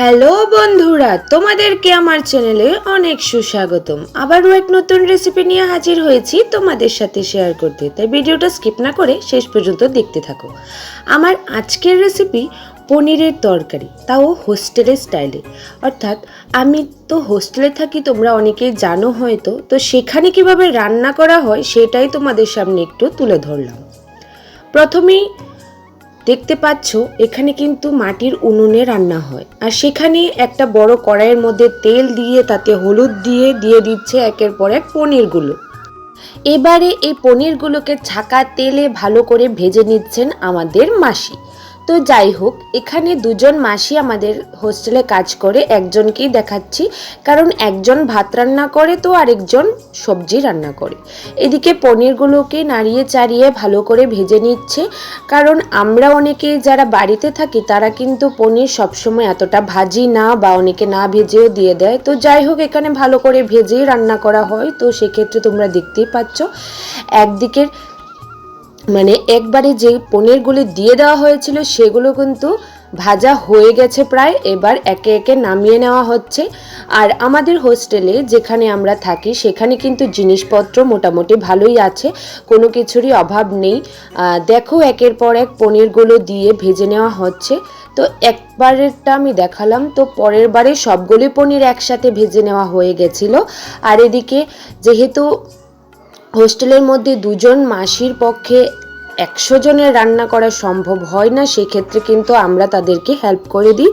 Hello বন্ধুরা, তোমাদেরকে আমার চ্যানেলে অনেক সুস্বাগতম। আবারও এক নতুন রেসিপি নিয়ে হাজির হয়েছি তোমাদের সাথে শেয়ার করতে। তাই ভিডিওটা স্কিপ না করে শেষ পর্যন্ত দেখতে থাকো। আমার আজকের রেসিপি পনিরের তরকারি, তাও হোস্টেলের স্টাইলে অর্থাৎ আমি তো হোস্টেলে থাকি, তোমরা অনেকেই জানো হয়তো। তো সেখানে কীভাবে রান্না করা হয়, সেটাই তোমাদের সামনে একটু তুলে ধরলাম। প্রথমেই দেখতে পাচ্ছ, এখানে কিন্তু মাটির উনুনে রান্না হয়। আর সেখানে একটা বড় কড়াইয়ের মধ্যে তেল দিয়ে, তাতে হলুদ দিয়ে দিয়ে দিচ্ছে একের পর এক পনিরগুলো। এবারে এই পনিরগুলোকে ছাকা তেলে ভালো করে ভেজে নিচ্ছেন আমাদের মাসি। তো যাই হোক, এখানে দুজন মাসি আমাদের হোস্টেলে কাজ করে, একজনকেই দেখাচ্ছি। কারণ একজন ভাত রান্না করে তো আরেকজন সবজি রান্না করে। এদিকে পনিরগুলোকে নাড়িয়ে চাড়িয়ে ভালো করে ভেজে নিচ্ছে। কারণ আমরা অনেকে যারা বাড়িতে থাকি, তারা কিন্তু পনির সবসময় এতটা ভাজি না বা অনেকে না ভেজেও দিয়ে দেয়। তো যাই হোক, এখানে ভালো করে ভেজেই রান্না করা হয়। তো সেক্ষেত্রে তোমরা দেখতেই পাচ্ছ, একদিকের মানে একবারে যে পনিরগুলি দিয়ে দেওয়া হয়েছিল সেগুলো কিন্তু ভাজা হয়ে গেছে প্রায়, এবার একে একে নামিয়ে নেওয়া হচ্ছে। আর আমাদের হোস্টেলে যেখানে আমরা থাকি, সেখানে কিন্তু জিনিসপত্র মোটামুটি ভালোই আছে, কোনো কিছুরই অভাব নেই। দেখো একের পর এক পনিরগুলো দিয়ে ভেজে নেওয়া হচ্ছে। তো একবারেরটা আমি দেখালাম, তো পরের বারে সবগুলি পনির একসাথে ভেজে নেওয়া হয়ে গেছিল। আর এদিকে যেহেতু হোস্টেলের মধ্যে দুজন মাসির পক্ষে একশো জনের রান্না করা সম্ভব হয় না, সেক্ষেত্রে কিন্তু আমরা তাদেরকে হেল্প করে দিই।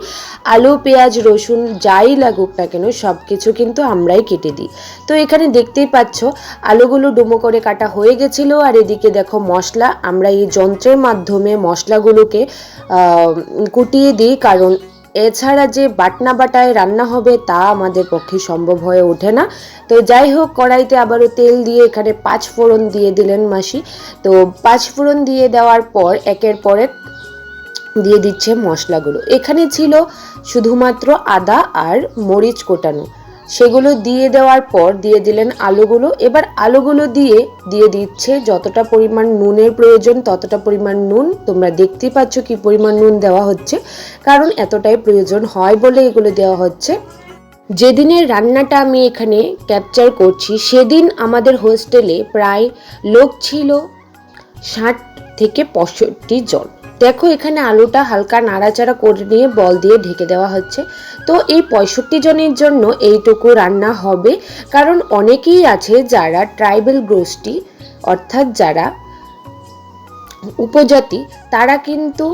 আলু, পেঁয়াজ, রসুন, যাই লাগুক না কেন সব কিছু কিন্তু আমরাই কেটে দিই। তো এখানে দেখতেই পাচ্ছ, আলুগুলো ডুমো করে কাটা হয়ে গেছিল, আর এদিকে দেখো মশলা। আমরা এই যন্ত্রের মাধ্যমে মশলাগুলোকে কুটিয়ে দিই, কারণ এছাড়া যে বাটনা বাটায় রান্না হবে তা আমাদের পক্ষে সম্ভব হয়ে ওঠে না। তো যাই হোক, কড়াইতে আবারও তেল দিয়ে এখানে পাঁচ ফোড়ন দিয়ে দিলেন মাসি। তো পাঁচ ফোড়ন দিয়ে দেওয়ার পর, একের পর এক দিয়ে দিচ্ছে মশলাগুলো। এখানে ছিল শুধুমাত্র আদা আর মরিচ কোটানো। সেগুলো দিয়ে দেওয়ার পর দিয়ে দিলেন আলুগুলো। এবার আলুগুলো দিয়ে দিয়ে দিচ্ছে যতটা পরিমাণ নুনের প্রয়োজন ততটা পরিমাণ নুন। তোমরা দেখতেই পাচ্ছ কি পরিমাণ নুন দেওয়া হচ্ছে। কারণ এতটাই প্রয়োজন হয় বলে এগুলো দেওয়া হচ্ছে। যেদিনের রান্নাটা আমি এখানে ক্যাপচার করছি, সেদিন আমাদের হোস্টেলে প্রায় লোক ছিল ষাট থেকে পঁয়ষট্টি জন। দেখো, এখানে আলুটা হালকা নাড়াচাড়া করে নিয়ে বল দিয়ে ঢেকে দেওয়া হচ্ছে। তো এই পঁয়ষট্টি জনের জন্য এইটুকু রান্না হবে। কারণ অনেকেই আছে যারা ট্রাইবেল গোষ্ঠী, অর্থাৎ যারা উপজাতি, তারা কিন্তু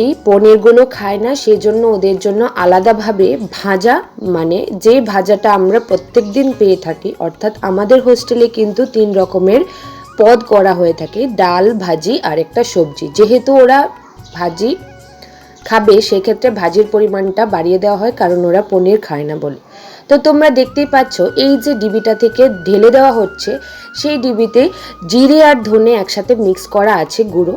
এই পনিরগুলো খায় না। সেজন্য ওদের জন্য আলাদাভাবে ভাজা মানে যে ভাজাটা আমরা প্রত্যেক দিন পেয়ে থাকি, অর্থাৎ আমাদের হোস্টেলে কিন্তু তিন রকমের পদ করা হয়ে থাকে, ডাল, ভাজি আর একটা সবজি। যেহেতু ওরা ভাজি খাবে, সেক্ষেত্রে ভাজির পরিমাণটা বাড়িয়ে দেওয়া হয়, কারণ ওরা পনির খায় না বলে। তো তোমরা দেখতেই পাচ্ছ, এই যে ডিবিটা থেকে ঢেলে দেওয়া হচ্ছে, সেই ডিবিতে জিরে আর ধনে একসাথে মিক্স করা আছে গুঁড়ো।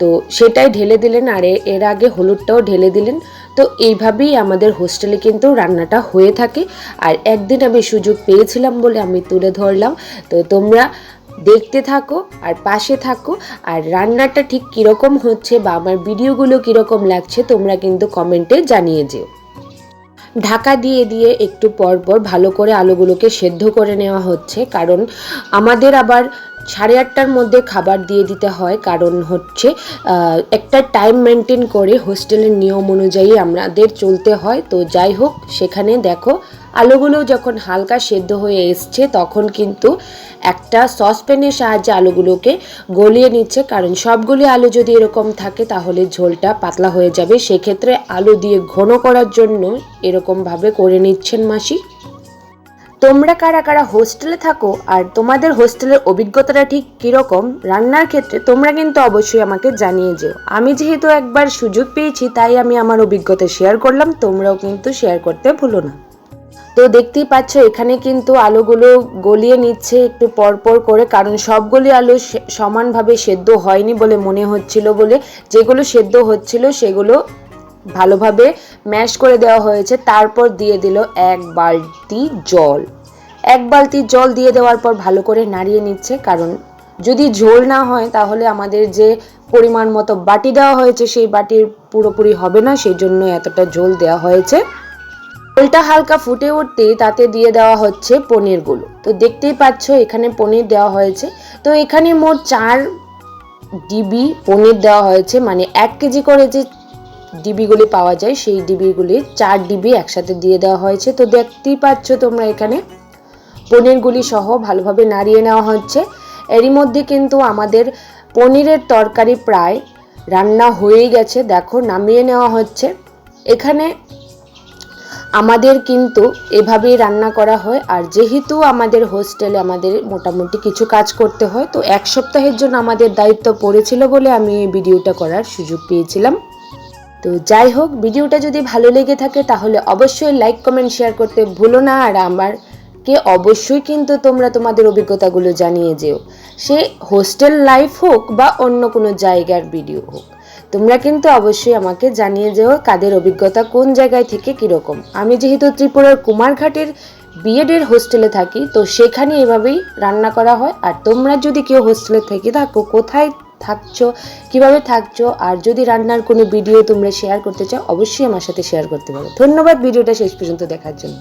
তো সেটাই ঢেলে দিলেন, আর এর আগে হলুদটাও ঢেলে দিলেন। তো এইভাবেই আমাদের হোস্টেলে কিন্তু রান্নাটা হয়ে থাকে। আর একদিন আমি সুযোগ পেয়েছিলাম বলে আমি তুলে ধরলাম। তো তোমরা দেখতে থাকো আর পাশে থাকো। আর রান্নাটা ঠিক কীরকম হচ্ছে বা আমার ভিডিওগুলো কীরকম লাগছে তোমরা কিন্তু কমেন্টে জানিয়ে যেও। ঢাকা দিয়ে দিয়ে একটু পর পর ভালো করে আলুগুলোকে সেদ্ধ করে নেওয়া হচ্ছে। কারণ আমাদের আবার সাড়ে আটটার মধ্যে খাবার দিয়ে দিতে হয়। কারণ হচ্ছে একটা টাইম মেনটেন করে হোস্টেলের নিয়ম অনুযায়ী আমাদের চলতে হয়। তো যাই হোক, সেখানে দেখো, আলুগুলো যখন হালকা সেদ্ধ হয়ে এসছে, তখন কিন্তু একটা সসপ্যানের সাহায্যে আলুগুলোকে গলিয়ে নিচ্ছে। কারণ সবগুলি আলু যদি এরকম থাকে, তাহলে ঝোলটা পাতলা হয়ে যাবে। সেক্ষেত্রে আলু দিয়ে ঘন করার জন্য এরকমভাবে করে নিচ্ছেন মাসি। তোমরা কারা কারা হোস্টেলে থাকো আর তোমাদের হোস্টেলের অভিজ্ঞতাটা ঠিক কীরকম, রান্নার ক্ষেত্রে তোমরা কিন্তু অবশ্যই আমাকে জানিয়ে যেও। আমি যেহেতু একবার সুযোগ পেয়েছি, তাই আমি আমার অভিজ্ঞতা শেয়ার করলাম, তোমরাও কিন্তু শেয়ার করতে ভুলো না। তো দেখতেই পাচ্ছ, এখানে কিন্তু আলুগুলো গলিয়ে নিচ্ছে, একটু পর পর করে, কারণ সবগুলি আলু সমানভাবে সেদ্ধ হয়নি বলে মনে হচ্ছিল বলে, যেগুলো সেদ্ধ হচ্ছিল সেগুলো ভালোভাবে ম্যাশ করে দেওয়া হয়েছে, তারপর দিয়ে দিল এক বালতি জল। এক বালতি জল দিয়ে দেওয়ার পর ভালো করে নাড়িয়ে নিচ্ছে, কারণ যদি ঝোল না হয়, তাহলে আমাদের যে পরিমাণ মতো বাটি দেওয়া হয়েছে, সেই বাটির পুরোপুরি হবে না সেই জন্য এতটা ঝোল দেওয়া হয়েছে। ঝোলটা হালকা ফুটে উঠতেই তাতে দিয়ে দেওয়া হচ্ছে পনিরগুলো। তো দেখতেই পাচ্ছ, এখানে পনির দেওয়া হয়েছে। তো এখানে মোট চার ডিবি পনির দেওয়া হয়েছে মানে এক কেজি করে যে ডিবিগুলি পাওয়া যায়, সেই ডিবিগুলি চার ডিবি একসাথে দিয়ে দেওয়া হয়েছে। তো দেখতেই পাচ্ছ তোমরা এখানে, পনিরগুলি সহ ভালোভাবে নাড়িয়ে নেওয়া হচ্ছে। এরই মধ্যে কিন্তু আমাদের পনিরের তরকারি প্রায় রান্না হয়েই গেছে, দেখো নামিয়ে নেওয়া হচ্ছে। এখানে আমাদের কিন্তু এভাবেই রান্না করা হয়, আর যেহেতু আমাদের হোস্টেলে আমাদের মোটামুটি কিছু কাজ করতে হয়, তো এক সপ্তাহের জন্য আমাদের দায়িত্ব পড়েছিল বলে আমি এই ভিডিওটা করার সুযোগ পেয়েছিলাম। তো যাই হোক, ভিডিওটা যদি ভালো লেগে থাকে তাহলে অবশ্যই লাইক কমেন্ট শেয়ার করতে ভুলো না। আর আমার কে অবশ্যই কিন্তু তোমরা তোমাদের অভিজ্ঞতাগুলো জানিয়ে যেও। সে হোস্টেল লাইফ হোক বা অন্য কোনো জায়গার ভিডিও হোক, তোমরা কিন্তু অবশ্যই আমাকে জানিয়ে যেও কাদের অভিজ্ঞতা কোন জায়গায় থেকে কীরকম। আমি যেহেতু ত্রিপুরার কুমারঘাটের বিএডের হোস্টেলে থাকি, তো সেখানে এভাবেই রান্না করা হয়। আর তোমরা যদি কেউ হোস্টেলে থেকে থাকো, কোথায় থাকছো, কীভাবে থাকছো, আর যদি রান্নার কোনো ভিডিও তোমরা শেয়ার করতে চাও, অবশ্যই আমার সাথে শেয়ার করতে পারো। ধন্যবাদ ভিডিওটা শেষ পর্যন্ত দেখার জন্য।